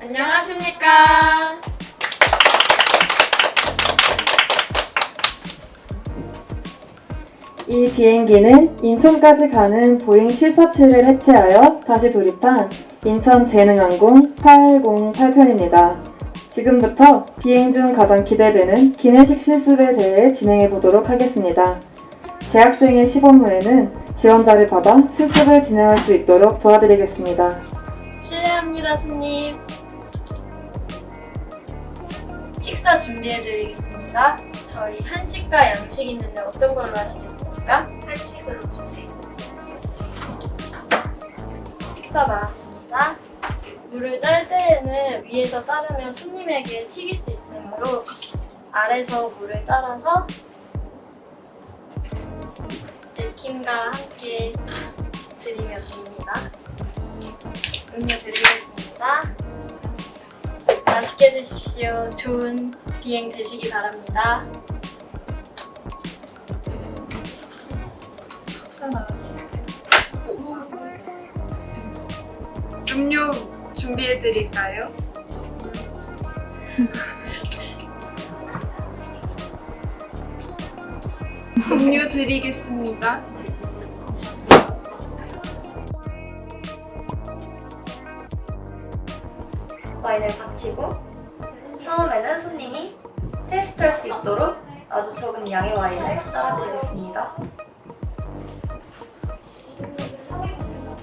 안녕하십니까. 이 비행기는 인천까지 가는 보잉 747을 해체하여 다시 조립한 인천재능항공 808편입니다. 지금부터 비행 중 가장 기대되는 기내식 실습에 대해 진행해 보도록 하겠습니다. 재학생의 시범 후에는 지원자를 받아 실습을 진행할 수 있도록 도와드리겠습니다. 실례합니다, 손님. 식사 준비해드리겠습니다. 저희 한식과 양식 있는데 어떤 걸로 하시겠습니까? 한식으로 주세요. 식사 나왔습니다. 물을 딸 때에는 위에서 따르면 손님에게 튀길 수 있으므로 아래서 물을 따라서 냅킨과 함께 드리면 됩니다. 음료 드리겠습니다. 맛있게 드십시오. 좋은 비행 되시기 바랍니다. 식사 나왔습니다. 음료 준비해 드릴까요? 음료 드리겠습니다. 와인을 바치고 처음에는 손님이 테스트할 수 있도록 아주 적은 양의 와인을 따라 드리겠습니다.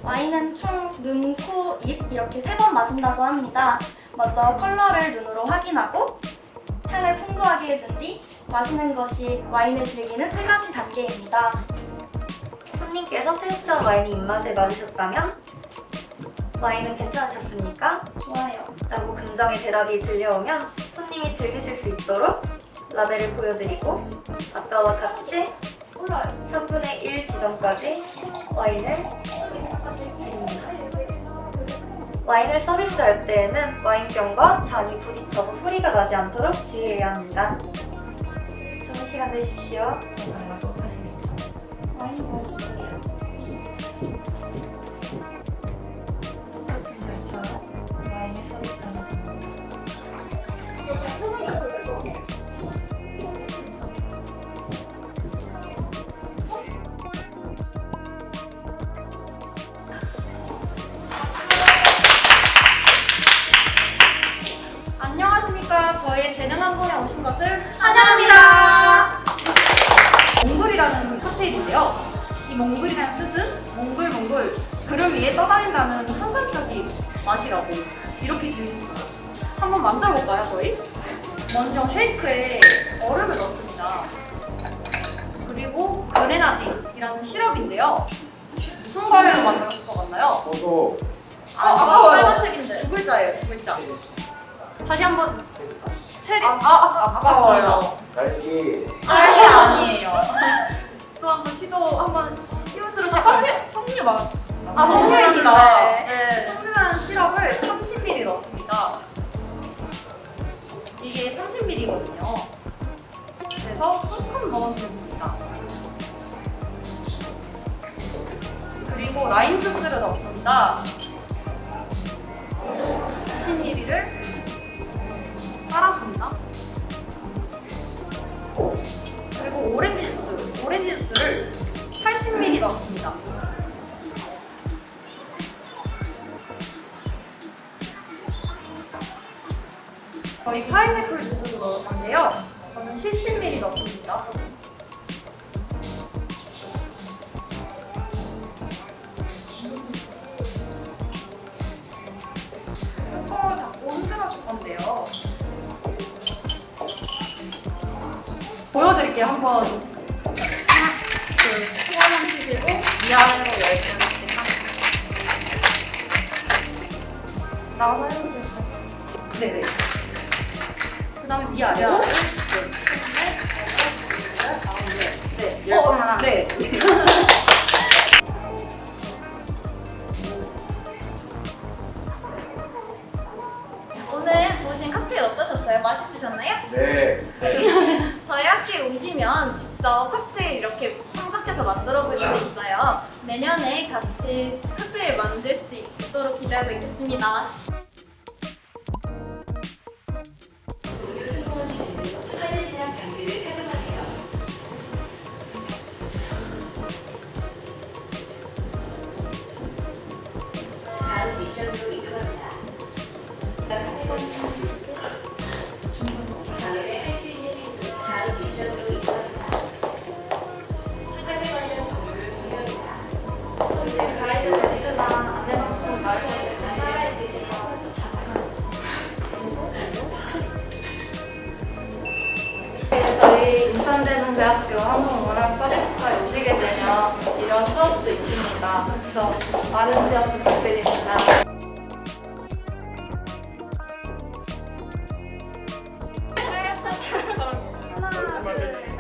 와인은 총 눈, 코, 입 이렇게 세 번 마신다고 합니다. 먼저 컬러를 눈으로 확인하고 향을 풍부하게 해준 뒤 마시는 것이 와인을 즐기는 세 가지 단계입니다. 손님께서 테스트한 와인이 입맛에 맞으셨다면 와인은 괜찮으셨습니까? 좋아요. 라고 긍정의 대답이 들려오면 손님이 즐기실 수 있도록 라벨을 보여드리고 아까와 같이 3분의 1 지점까지 와인을. 와인을 서비스할 때에는 와인병과 잔이 부딪혀서 소리가 나지 않도록 주의해야 합니다. 좋은 시간 되십시오. 와인 것을 환영합니다. 몽글이라는 칵테일인데요. 이 몽글이라는 뜻은 몽글몽글 구름 위에 떠다닌다는 환상적인 맛이라고 이렇게 지으셨습니다. 한번 만들어 볼까요, 저희? 먼저 쉐이크에 얼음을 넣습니다. 그리고 그레나딘이라는 시럽인데요. 무슨 과일로 만들었을 것 같나요? 저도 아, 아 까워요. 빨간색인데. 두 글자예요, 두 글자. 다시 한번. 체리. 아, 아, 아, 아까워요. 딸기 딸기 아니에요. 또 한번 시도, 한번 시옷으로 시작. 석류 맞 아, 석류입니다. 네. 석류라는 시럽을 30ml 넣습니다. 이게 30ml거든요. 그래서 한 컵 넣어주면 됩니다. 그리고 라임 주스를 넣습니다. 20ml를 따라줍니다. 그리고 오렌지 주스, 오렌지 주스를 80ml 넣습니다. 저희 파인애플 주스도 넣을 건데요. 저는 70ml 넣습니다. 뚜껑을 닫고 흔들어 줄 건데요. 보여드릴게요. 한번 하나, 둘, 소원 치시고 위아래로 열 개씩 나와서 해보세요. 네네. 그 다음에 위아래로 네. 네. 어, 하나. 네. 직접 칵테일 이렇게 창작해서 만들어 볼 수 있어요. 내년에 같이 칵테일 만들 수 있도록 기대하고 있겠습니다. 저희 대학교 한국문학 서비스가 유지게 되면 이런 수업도 있습니다. 그래서 많은 지원 부탁드립니다. 하나, 둘.